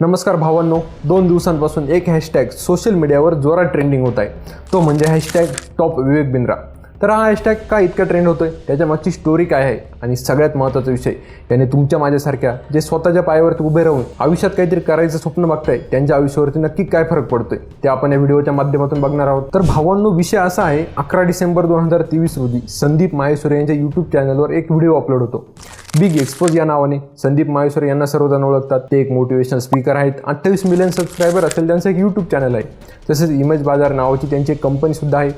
नमस्कार भावांनो दोन दिवसांपासून एक हॅशटॅग सोशल मीडियावर जोरात ट्रेंडिंग होत आहे. तो म्हणजे हॅशटॅग टॉप विवेक बिंद्रा. तर हा हॅशटॅग का इतका ट्रेंड होतोय? त्याच्या मागची स्टोरी काय आहे? आणि सगळ्यात महत्त्वाचा विषय याने तुमच्या माझ्यासारख्या जे स्वतःच्या पायावरती उभे राहून आयुष्यात काहीतरी करायचं स्वप्न बघताय त्यांच्या आयुष्यावरती नक्की काय फरक पडतोय? ते आपण या व्हिडिओच्या माध्यमातून बघणार आहोत. तर भावांनो विषय असा आहे अकरा डिसेंबर दोन हजार तेवीस रोजी संदीप माहेश्वरी यांच्या यूट्यूब चॅनलवर एक व्हिडिओ अपलोड होतो. बिग एक्सपोज या नावाने संदीप माहेश्वरी यांना सर्वजण ओळखतात. ते एक मोटिवेशनल स्पीकर आहेत. अठ्ठावीस मिलियन सबस्क्रायबर असेल त्यांचं एक यूट्यूब चॅनल आहे. तसेच इमेज बाजार नावाची त्यांची एक कंपनीसुद्धा आहे.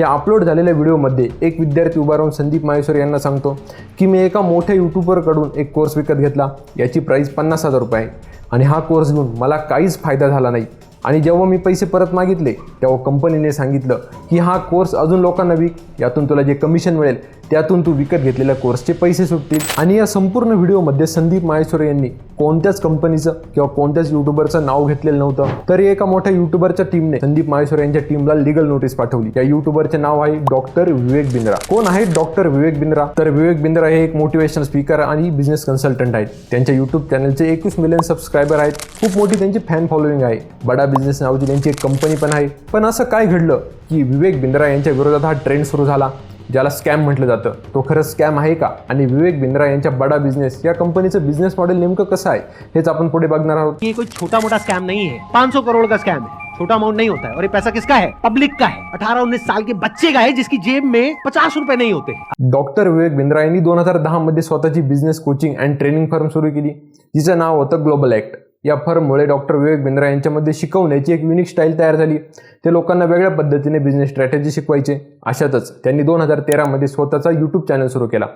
या अपलोड झालेल्या व्हिडिओमध्ये एक विद्यार्थी उभा राहून संदीप माहेश्वर यांना सांगतो की मी एका मोठ्या यूट्यूबरकडून एक कोर्स विकत घेतला. याची प्राईस पन्नास हजार रुपये आहे. आणि हा कोर्स घेऊन मला काहीच फायदा झाला नाही. आणि जेव्हा मी पैसे परत मागितले तेव्हा कंपनीने सांगितलं की हा कोर्स अजून लोकांना विक यातून तुला जे कमिशन मिळेल त्यातून तू विकत घेतलेल्या कोर्सचे पैसे सुटतील. आणि या संपूर्ण व्हिडिओमध्ये संदीप माहेश्वर यांनी कोणत्याच कंपनीचं किंवा कोणत्याच युट्यूबरचं नाव घेतलेलं नव्हतं. तरी एका मोठ्या युट्यूबरच्या टीमने संदीप माहेश्वर यांच्या टीमला लिगल नोटीस पाठवली. या युट्यूबरचे नाव आहे डॉक्टर विवेक बिंद्रा कोण आहे डॉक्टर विवेक बिंद्रा तर विवेक बिंद्रा हे एक मोटिवेशनल स्पीकर आणि बिझनेस कन्सल्टंट आहेत. त्यांच्या युट्यूब चॅनलचे एकवीस मिलियन सबस्क्रायबर आहेत. खूप मोठी त्यांची फॅन फॉलोईंग आहे. बडा बिझनेस नावाची त्यांची एक कंपनी पण आहे. पण असं काय घडलं की विवेक बिंद्रा यांच्या विरोधात हा ट्रेंड सुरू झाला ज्याला स्कॅम म्हटलं जातं. तो खरंच स्कॅम आहे का? आणि विवेक बिंद्रा यांच्या बडा बिझनेस या कंपनीचं बिझनेस मॉडेल नेमकं कसं आहे हेच आपण पुढे बघणार आहोत. ये कोई छोटा मोटा स्कैम नहीं है 500 करोड़ का स्कैम है छोटा अमाउंट नहीं होता है और ये पैसा किसका है? पब्लिक का है. अठारह उन्नीस साल के बच्चे का है जिसकी जेब में पचास रुपए नहीं होते. डॉक्टर विवेक बिंद्रा यांनी दोन हजार दहामध्ये स्वतःची business coaching and training firm सुरू केली जिचं नाव होतं ग्लोबल ॲक्ट या फर्ममुळे डॉक्टर विवेक बिंद्रा यांच्यामध्ये शिकवण्याची एक युनिक स्टाईल तयार झाली. ते लोकांना वेगळ्या पद्धतीने बिझनेस स्ट्रॅटेजी शिकवायचे. अशातच त्यांनी दोन हजार तेरामध्ये स्वतःचा यूट्यूब चॅनल सुरू केला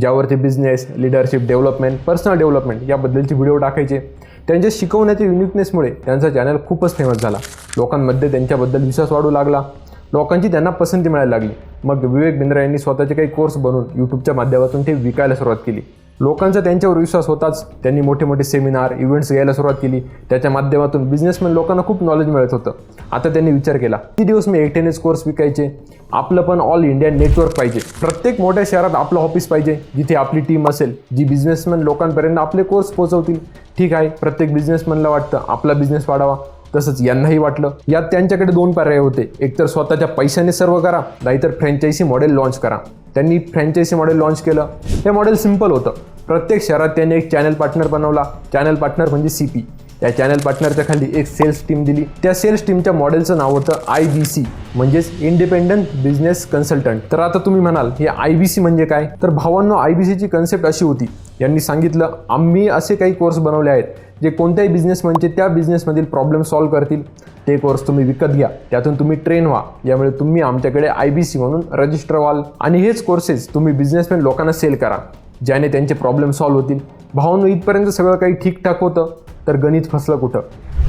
ज्यावरती business leadership development personal development याबद्दलचे व्हिडिओ टाकायचे. त्यांच्या शिकवण्याच्या युनिकनेसमुळे त्यांचा चॅनल खूपच फेमस झाला. लोकांमध्ये त्यांच्याबद्दल विश्वास वाढू लागला. लोकांची त्यांना पसंती मिळायला लागली. मग विवेक बिंद्रा यांनी स्वतःचे काही कोर्स बनवून यूट्यूबच्या माध्यमातून ते विकायला सुरुवात केली. लोकांचा त्यांच्यावर विश्वास होताच. त्यांनी मोठे मोठे सेमिनार इव्हेंट्स घ्यायला सुरुवात केली. त्याच्या माध्यमातून बिझनेसमॅन लोकांना खूप नॉलेज मिळत होतं. आता त्यांनी विचार केला किती दिवस मी एकटेनेच कोर्स विकायचे? आपलं पण ऑल इंडिया नेटवर्क पाहिजे. प्रत्येक मोठ्या शहरात आपलं ऑफिस पाहिजे. जिथे आपली टीम असेल जी बिझनेसमॅन लोकांपर्यंत आपले कोर्स पोहोचवतील. ठीक आहे प्रत्येक बिझनेसमॅनला वाटतं आपला बिझनेस वाढावा. तसंच यांनाही वाटलं. यात त्यांच्याकडे दोन पर्याय होते. एकतर स्वतःच्या पैशाने सर्व करा नाहीतर फ्रँचायझी मॉडेल लॉन्च करा. त्यांनी फ्रँचायसी मॉडेल लॉन्च केलं. हे मॉडेल सिंपल होतं. प्रत्येक शहरात त्यांनी एक चॅनल पार्टनर बनवला. चॅनल पार्टनर म्हणजे सी पी त्या चॅनल पार्टनरच्या खाली एक सेल्स टीम दिली. त्या सेल्स टीमच्या मॉडेलचं नाव होतं आय बी सी म्हणजेच इंडिपेंडंट बिझनेस कन्सल्टंट तर आता तुम्ही म्हणाल हे आय बी सी म्हणजे काय? तर भावांनो आय बी सीची कन्सेप्ट अशी होती. यांनी सांगितलं आम्ही असे काही कोर्स बनवले आहेत. जे कोणत्याही बिझनेसमनचे म्हणजे त्या बिझनेसमधील प्रॉब्लेम सॉल्व्ह करतील ते कोर्स तुम्ही विकत घ्या. त्यातून तुम्ही ट्रेन व्हा. यामुळे तुम्ही आमच्याकडे आय बी सी म्हणून रजिस्टर व्हाल. आणि हेच कोर्सेस तुम्ही बिझनेसमॅन लोकांना सेल करा ज्याने त्यांचे प्रॉब्लेम सॉल्व्ह होतील. भावांनो इथपर्यंत सगळं काही ठीकठाक होतं तर गणित फसलं कुठं?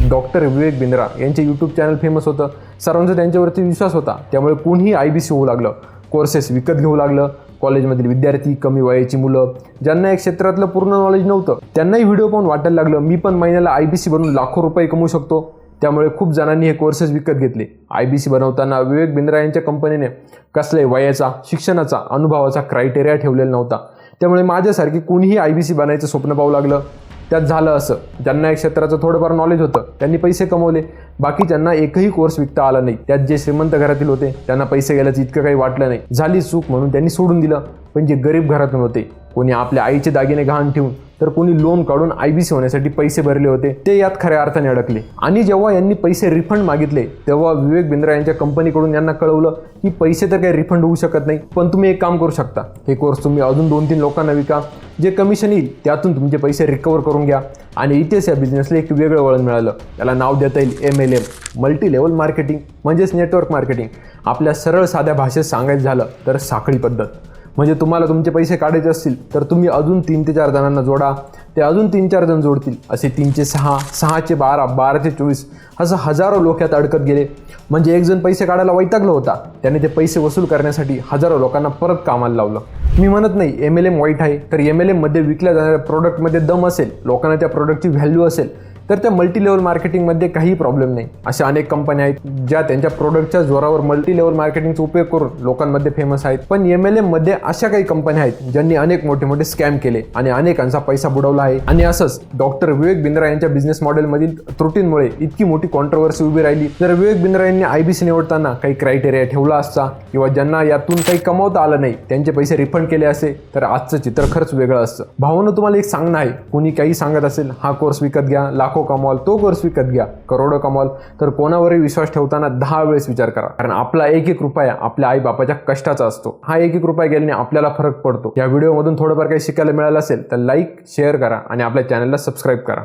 डॉक्टर विवेक बिंद्रा यांचे यूट्यूब चॅनल फेमस होतं. सर्वांचा त्यांच्यावरती विश्वास होता. त्यामुळे कोणीही आय बी सी होऊ लागलं. कोर्सेस विकत घेऊ लागलं. कॉलेजमधील विद्यार्थी कमी वयाची मुलं ज्यांना एक क्षेत्रातलं पूर्ण नॉलेज नव्हतं त्यांनाही व्हिडिओ पाहून वाटायला लागलं मी पण महिन्याला आय बी सी बनवून लाखो रुपये कमवू शकतो. त्यामुळे खूप जणांनी हे कोर्सेस विकत घेतले. आय बी सी बनवताना विवेक बिंद्रा यांच्या कंपनीने कसल्याही वयाचा शिक्षणाचा अनुभवाचा क्रायटेरिया ठेवलेला नव्हता. त्यामुळे माझ्यासारखी कोणीही आय बी सी बनायचं स्वप्न पाहू लागलं. त्यात झालं असं. ज्यांना या क्षेत्राचं थोडंफार नॉलेज होतं त्यांनी पैसे कमवले. बाकीच्यांना एकही कोर्स विकता आला नाही त्यात जे श्रीमंत घरातील होते त्यांना पैसे गेल्याचं इतकं काही वाटलं नाही. झाली चूक म्हणून त्यांनी सोडून दिलं पण जे गरीब घरातून होते कोणी आपल्या आईचे दागिने गहाण ठेवून तर कोणी लोन काढून आय बी सी होण्यासाठी पैसे भरले होते ते यात खऱ्या अर्थाने अडकले. आणि जेव्हा यांनी पैसे रिफंड मागितले तेव्हा विवेक बिंद्रा यांच्या कंपनीकडून यांना कळवलं की पैसे तर काही रिफंड होऊ शकत नाही पण तुम्ही एक काम करू शकता. हे कोर्स तुम्ही अजून दोन तीन लोकांना विका. जे कमिशन येईल त्यातून तुमचे पैसे रिकवर करून घ्या. आणि इथेच या बिझनेसला एक वेगळं वळण मिळालं. त्याला नाव देता येईल M L M multi level marketing म्हणजेच नेटवर्क मार्केटिंग आपल्या सरळ साध्या भाषेत सांगायचं झालं तर साखळी पद्धत. म्हणजे तुम्हाला तुमचे पैसे काढायचे असतील तर तुम्ही अजून तीन ते चार जणांना जोडा. ते अजून तीन चार जण जोडतील. असे तीनचे सहा सहाचे बारा बाराचे चोवीस असं हजारो लोक यात अडकत गेले. म्हणजे एक जण पैसे काढायला वैतागलं होता. त्याने ते पैसे वसूल करण्यासाठी हजारो लोकांना परत कामाला लावलं. मी म्हणत नाही एम एल एम वाईट आहे तर एम एल एममध्ये विकल्या जाणाऱ्या प्रोडक्टमध्ये दम असेल लोकांना त्या प्रोडक्टची व्हॅल्यू असेल तर त्या मल्टी लेवल मार्केटिंगमध्ये काही प्रॉब्लेम नाही. अशा अनेक कंपन्या आहेत ज्या त्यांच्या प्रोडक्टच्या जोरावर मल्टी लेवल मार्केटिंगचा उपयोग करून लोकांमध्ये फेमस आहेत. पण एम एलमध्ये अशा काही कंपन्या आहेत ज्यांनी अनेक मोठे मोठे स्कॅम केले आणि अनेकांचा पैसा बुडवला आहे. आणि असंच डॉक्टर विवेक बिंद्रा यांच्या बिझनेस मॉडेलमधील त्रुटींमुळे इतकी मोठी कॉन्ट्रोवर्सी उभी राहिली. जर विवेक बिंद्रा यांनी आयबीसी निवडताना काही क्रायटेरिया ठेवला असता किंवा ज्यांना यातून काही कमवता आलं नाही त्यांचे पैसे रिफंड केले असे तर आजचं चित्र खरंच वेगळं असतं. भावानं तुम्हाला एक सांगणं आहे. कोणी काही सांगत असेल हा कोर्स विकत घ्या. लाखो कमवाल तो कोर्स विकत घ्या करोडो कमवाल. तर कोणावरही विश्वास ठेवताना दहा वेळेस विचार करा. कारण आपला एक एक रुपया आपल्या आई बापाच्या कष्टाचा असतो. हा एक एक रुपया गेल्याने आपल्याला फरक पडतो. या व्हिडिओमधून थोडंफार काही शिकायला मिळालं असेल तर लाईक शेअर करा आणि आपल्या चॅनलला सबस्क्राईब करा.